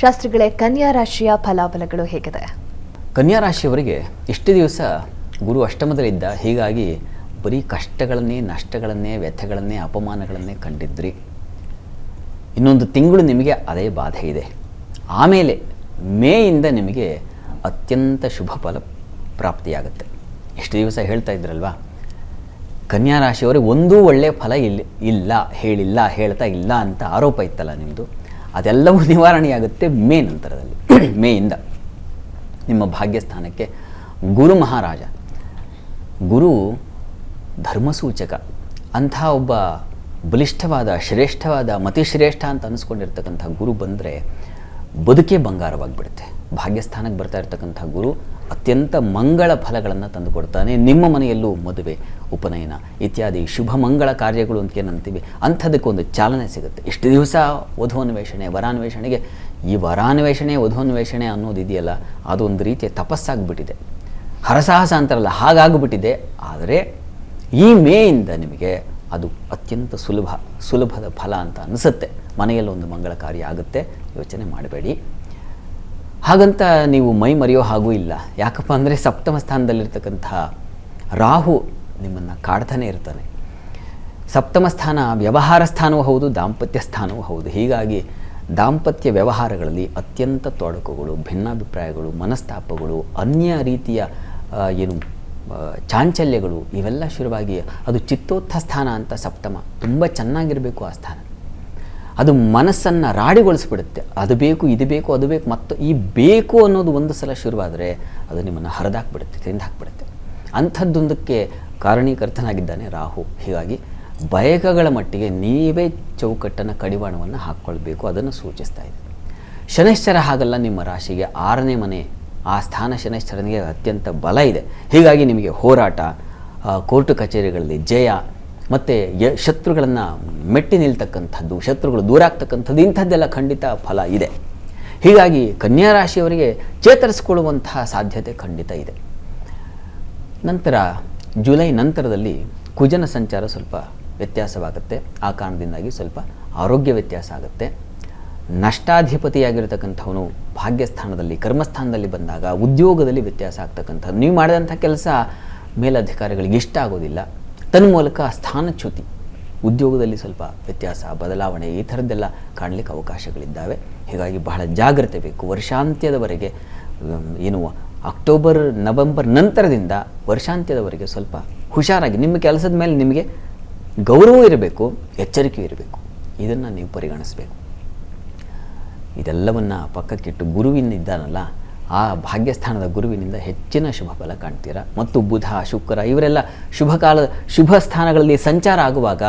ಶಾಸ್ತ್ರಿಗಳೇ, ಕನ್ಯಾ ರಾಶಿಯ ಫಲಾಫಲಗಳು ಹೇಗಿದೆ? ಕನ್ಯಾ ರಾಶಿಯವರಿಗೆ ಇಷ್ಟು ದಿವಸ ಗುರು ಅಷ್ಟಮದಲ್ಲಿದ್ದ ಹೀಗಾಗಿ ಬರೀ ಕಷ್ಟಗಳನ್ನೇ, ನಷ್ಟಗಳನ್ನೇ, ವ್ಯಥೆಗಳನ್ನೇ, ಅಪಮಾನಗಳನ್ನೇ ಕಂಡಿದ್ರಿ. ಇನ್ನೊಂದು ತಿಂಗಳು ನಿಮಗೆ ಅದೇ ಬಾಧೆ ಇದೆ. ಆಮೇಲೆ ಮೇಯಿಂದ ನಿಮಗೆ ಅತ್ಯಂತ ಶುಭ ಫಲ ಪ್ರಾಪ್ತಿಯಾಗುತ್ತೆ. ಎಷ್ಟು ದಿವಸ ಹೇಳ್ತಾ ಇದ್ರಲ್ವಾ? ಕನ್ಯಾ ರಾಶಿಯವರಿಗೆ ಒಂದೂ ಒಳ್ಳೆಯ ಫಲ ಇಲ್ಲ ಇಲ್ಲ, ಹೇಳಿಲ್ಲ, ಹೇಳ್ತಾ ಇಲ್ಲ ಅಂತ ಆರೋಪ ಇತ್ತಲ್ಲ ನಿಮ್ಮದು ಅದೆಲ್ಲವೂ ನಿವಾರಣೆಯಾಗುತ್ತೆ ಮೇ ನಂತರದಲ್ಲಿ ಮೇಯಿಂದ ನಿಮ್ಮ ಭಾಗ್ಯಸ್ಥಾನಕ್ಕೆ ಗುರು ಮಹಾರಾಜ. ಗುರು ಧರ್ಮಸೂಚಕ. ಅಂಥ ಒಬ್ಬ ಬಲಿಷ್ಠವಾದ, ಶ್ರೇಷ್ಠವಾದ, ಮತಿಶ್ರೇಷ್ಠ ಅಂತ ಅನಿಸ್ಕೊಂಡಿರ್ತಕ್ಕಂಥ ಗುರು ಬಂದರೆ ಬದುಕೇ ಬಂಗಾರವಾಗಿಬಿಡುತ್ತೆ. ಭಾಗ್ಯಸ್ಥಾನಕ್ಕೆ ಬರ್ತಾ ಇರ್ತಕ್ಕಂಥ ಗುರು ಅತ್ಯಂತ ಮಂಗಳ ಫಲಗಳನ್ನು ತಂದುಕೊಡ್ತಾನೆ ನಿಮ್ಮ ಮನೆಯಲ್ಲೂ ಮದುವೆ, ಉಪನಯನ ಇತ್ಯಾದಿ ಶುಭ ಮಂಗಳ ಕಾರ್ಯಗಳು ಅಂತ ಏನಂತೀವಿ ಅಂಥದಕ್ಕೊಂದು ಚಾಲನೆ ಸಿಗುತ್ತೆ. ಇಷ್ಟು ದಿವಸ ವಧುವನ್ವೇಷಣೆ, ವರಾನ್ವೇಷಣೆಗೆ, ಈ ವರಾನ್ವೇಷಣೆ, ವಧುವನ್ವೇಷಣೆ ಅನ್ನೋದಿದೆಯಲ್ಲ, ಅದೊಂದು ರೀತಿಯ ತಪಸ್ಸಾಗ್ಬಿಟ್ಟಿದೆ. ಹರಸಾಹಸ ಅಂತಾರಲ್ಲ, ಹಾಗಾಗ್ಬಿಟ್ಟಿದೆ. ಆದರೆ ಈ ಮೇಯಿಂದ ನಿಮಗೆ ಅದು ಅತ್ಯಂತ ಸುಲಭ, ಸುಲಭದ ಫಲ ಅಂತ ಅನಿಸುತ್ತೆ. ಮನೆಯಲ್ಲಿ ಒಂದು ಮಂಗಳ ಕಾರ್ಯ ಆಗುತ್ತೆ. ಯೋಚನೆ ಮಾಡಬೇಡಿ. ಹಾಗಂತ ನೀವು ಮೈ ಮರೆಯೋ ಹಾಗೂ ಇಲ್ಲ. ಯಾಕಪ್ಪ ಅಂದರೆ ಸಪ್ತಮ ಸ್ಥಾನದಲ್ಲಿರ್ತಕ್ಕಂಥ ರಾಹು ನಿಮ್ಮನ್ನು ಕಾಡ್ತಾನೆ ಇರ್ತಾನೆ. ಸಪ್ತಮ ಸ್ಥಾನ ವ್ಯವಹಾರ ಸ್ಥಾನವೂ ಹೌದು, ದಾಂಪತ್ಯ ಸ್ಥಾನವೂ ಹೌದು. ಹೀಗಾಗಿ ದಾಂಪತ್ಯ ವ್ಯವಹಾರಗಳಲ್ಲಿ ಅತ್ಯಂತ ತೊಡಕುಗಳು, ಭಿನ್ನಾಭಿಪ್ರಾಯಗಳು, ಮನಸ್ತಾಪಗಳು, ಅನ್ಯ ರೀತಿಯ ಏನು ಚಾಂಚಲ್ಯಗಳು ಇವೆಲ್ಲ ಶುರುವಾಗಿ ಅದು ಚಿತ್ತೋತ್ಥ ಸ್ಥಾನ ಅಂತ ಸಪ್ತಮ. ತುಂಬ ಚೆನ್ನಾಗಿರಬೇಕು ಆ ಸ್ಥಾನ. ಅದು ಮನಸ್ಸನ್ನು ರಾಡಿಗೊಳಿಸ್ಬಿಡುತ್ತೆ. ಅದು ಬೇಕು, ಇದು ಬೇಕು, ಅದು ಬೇಕು, ಮತ್ತು ಈ ಬೇಕು ಅನ್ನೋದು ಒಂದು ಸಲ ಶುರುವಾದರೆ ಅದು ನಿಮ್ಮನ್ನು ಹರಿದಾಕ್ಬಿಡುತ್ತೆ ತಿಂದು ಹಾಕ್ಬಿಡುತ್ತೆ ಅಂಥದ್ದೊಂದಕ್ಕೆ ಕಾರಣೀಕರ್ತನಾಗಿದ್ದಾನೆ ರಾಹು. ಹೀಗಾಗಿ ಬಯಕಗಳ ಮಟ್ಟಿಗೆ ನೀವೇ ಚೌಕಟ್ಟನ್ನು ಕಡಿವಾಣವನ್ನು ಹಾಕ್ಕೊಳ್ಬೇಕು, ಅದನ್ನು ಸೂಚಿಸ್ತಾ ಇದೆ. ಶನೈಶ್ಚರ ಹಾಗಲ್ಲ, ನಿಮ್ಮ ರಾಶಿಗೆ ಆರನೇ ಮನೆ, ಆ ಸ್ಥಾನ ಶನೈಶ್ಚರನಿಗೆ ಅತ್ಯಂತ ಬಲ ಇದೆ. ಹೀಗಾಗಿ ನಿಮಗೆ ಹೋರಾಟ ಕೋರ್ಟು ಕಚೇರಿಗಳಲ್ಲಿ ಜಯ ಮತ್ತು ಯ ಶತ್ರುಗಳನ್ನು ಮೆಟ್ಟಿ ನಿಲ್ತಕ್ಕಂಥದ್ದು, ಶತ್ರುಗಳು ದೂರ ಆಗ್ತಕ್ಕಂಥದ್ದು, ಇಂಥದ್ದೆಲ್ಲ ಖಂಡಿತ ಫಲ ಇದೆ. ಹೀಗಾಗಿ ಕನ್ಯಾ ರಾಶಿಯವರಿಗೆ ಚೇತರಿಸಿಕೊಳ್ಳುವಂತಹ ಸಾಧ್ಯತೆ ಖಂಡಿತ ಇದೆ. ನಂತರ ಜುಲೈ ನಂತರದಲ್ಲಿ ಕುಜನ ಸಂಚಾರ ಸ್ವಲ್ಪ ವ್ಯತ್ಯಾಸವಾಗುತ್ತೆ. ಆ ಕಾರಣದಿಂದಾಗಿ ಸ್ವಲ್ಪ ಆರೋಗ್ಯ ವ್ಯತ್ಯಾಸ ಆಗುತ್ತೆ. ನಷ್ಟಾಧಿಪತಿಯಾಗಿರ್ತಕ್ಕಂಥವನು ಭಾಗ್ಯಸ್ಥಾನದಲ್ಲಿ, ಕರ್ಮಸ್ಥಾನದಲ್ಲಿ ಬಂದಾಗ ಉದ್ಯೋಗದಲ್ಲಿ ವ್ಯತ್ಯಾಸ ಆಗ್ತಕ್ಕಂಥದ್ದು. ನೀವು ಮಾಡಿದಂಥ ಕೆಲಸ ಮೇಲಧಿಕಾರಿಗಳಿಗೆ ಇಷ್ಟ ಆಗೋದಿಲ್ಲ. ತನ್ಮೂಲಕ ಸ್ಥಾನಚ್ಯುತಿ ಉದ್ಯೋಗದಲ್ಲಿ ಸ್ವಲ್ಪ ವ್ಯತ್ಯಾಸ, ಬದಲಾವಣೆ ಈ ಥರದ್ದೆಲ್ಲ ಕಾಣಲಿಕ್ಕೆ ಅವಕಾಶಗಳಿದ್ದಾವೆ. ಹೀಗಾಗಿ ಬಹಳ ಜಾಗ್ರತೆ ಬೇಕು. ವರ್ಷಾಂತ್ಯದವರೆಗೆ ಏನು, ಅಕ್ಟೋಬರ್, ನವೆಂಬರ್ ನಂತರದಿಂದ ವರ್ಷಾಂತ್ಯದವರೆಗೆ ಸ್ವಲ್ಪ ಹುಷಾರಾಗಿ, ನಿಮ್ಮ ಕೆಲಸದ ಮೇಲೆ ನಿಮಗೆ ಗೌರವ ಇರಬೇಕು ಎಚ್ಚರಿಕೆ ಇರಬೇಕು. ಇದನ್ನು ನೀವು ಪರಿಗಣಿಸಬೇಕು. ಇದೆಲ್ಲವನ್ನು ಪಕ್ಕಕ್ಕಿಟ್ಟು ಗುರುವಿನಿದ್ದಾನಲ್ಲ ಆ ಭಾಗ್ಯಸ್ಥಾನದ ಗುರುವಿನಿಂದ ಹೆಚ್ಚಿನ ಶುಭ ಫಲ ಕಾಣ್ತೀರಾ? ಮತ್ತು ಬುಧ, ಶುಕ್ರ ಇವರೆಲ್ಲ ಶುಭ ಕಾಲ ಶುಭ ಸ್ಥಾನಗಳಲ್ಲಿ ಸಂಚಾರ ಆಗುವಾಗ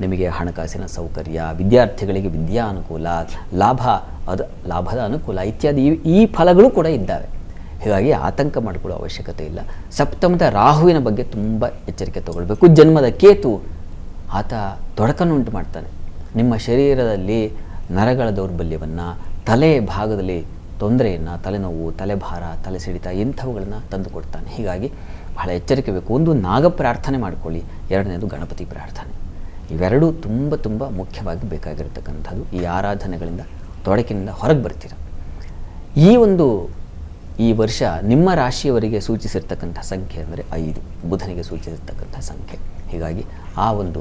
ನಿಮಗೆ ಹಣಕಾಸಿನ ಸೌಕರ್ಯ, ವಿದ್ಯಾರ್ಥಿಗಳಿಗೆ ವಿದ್ಯಾ ಅನುಕೂಲ ಲಾಭ, ಅದು ಲಾಭದ ಅನುಕೂಲ ಇತ್ಯಾದಿ ಈ- ಫಲಗಳು ಕೂಡ ಇದ್ದಾವೆ. ಹೀಗಾಗಿ ಆತಂಕ ಮಾಡಿಕೊಳ್ಳೋ ಅವಶ್ಯಕತೆ ಇಲ್ಲ. ಸಪ್ತಮದ ರಾಹುವಿನ ಬಗ್ಗೆ ತುಂಬ ಎಚ್ಚರಿಕೆ ತಗೊಳ್ಬೇಕು. ಜನ್ಮದ ಕೇತು ಆತ ತೊಡಕನ್ನುಂಟು ಮಾಡ್ತಾನೆ ನಿಮ್ಮ ಶರೀರದಲ್ಲಿ ನರಗಳ ದೌರ್ಬಲ್ಯವನ್ನು ತಲೆ ಭಾಗದಲ್ಲಿ ತೊಂದರೆಯನ್ನು, ತಲೆನೋವು, ತಲೆಭಾರ, ತಲೆ ಸಿಡಿತ ಇಂಥವುಗಳನ್ನು ತಂದುಕೊಡ್ತಾನೆ. ಹೀಗಾಗಿ ಬಹಳ ಎಚ್ಚರಿಕೆ ಬೇಕು. ಒಂದು ನಾಗ ಪ್ರಾರ್ಥನೆ ಮಾಡಿಕೊಳ್ಳಿ. ಎರಡನೇದು ಗಣಪತಿ ಪ್ರಾರ್ಥನೆ. ಇವೆರಡೂ ತುಂಬ ತುಂಬ ಮುಖ್ಯವಾಗಿ ಬೇಕಾಗಿರತಕ್ಕಂಥದ್ದು. ಈ ಆರಾಧನೆಗಳಿಂದ ತೊಡಕಿನಿಂದ ಹೊರಗೆ ಬರ್ತೀರ. ಈ ಒಂದು, ಈ ವರ್ಷ ನಿಮ್ಮ ರಾಶಿಯವರಿಗೆ ಸೂಚಿಸಿರ್ತಕ್ಕಂಥ ಸಂಖ್ಯೆ ಅಂದರೆ ಐದು. ಬುಧನಿಗೆ ಸೂಚಿಸಿರ್ತಕ್ಕಂಥ ಸಂಖ್ಯೆ. ಹೀಗಾಗಿ ಆ ಒಂದು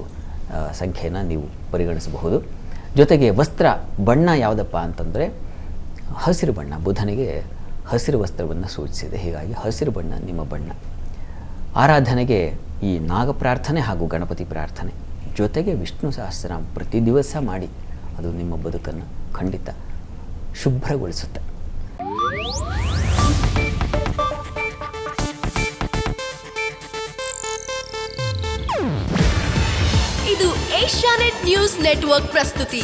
ಸಂಖ್ಯೆಯನ್ನು ನೀವು ಪರಿಗಣಿಸಬಹುದು. ಜೊತೆಗೆ ವಸ್ತ್ರ, ಬಣ್ಣ ಯಾವುದಪ್ಪ ಅಂತಂದರೆ ಹಸಿರು ಬಣ್ಣ, ಬುಧನಿಗೆ ಹಸಿರು ವಸ್ತ್ರವನ್ನು ಸೂಚಿಸಿದೆ. ಹೀಗಾಗಿ ಹಸಿರು ಬಣ್ಣ, ನಿಮ್ಮ ಬಣ್ಣ. ಆರಾಧನೆಗೆ ಈ ನಾಗ ಪ್ರಾರ್ಥನೆ ಹಾಗೂ ಗಣಪತಿ ಪ್ರಾರ್ಥನೆ ಜೊತೆಗೆ ವಿಷ್ಣು ಸಹಸ್ರನಾಮ ಪ್ರತಿ ದಿವಸ ಮಾಡಿ, ಅದು ನಿಮ್ಮ ಬದುಕನ್ನು ಖಂಡಿತ ಶುಭ್ರಗೊಳಿಸುತ್ತೆ. ಇದು ಏಷ್ಯಾನೆಟ್ ನ್ಯೂಸ್ ನೆಟ್ವರ್ಕ್ ಪ್ರಸ್ತುತಿ.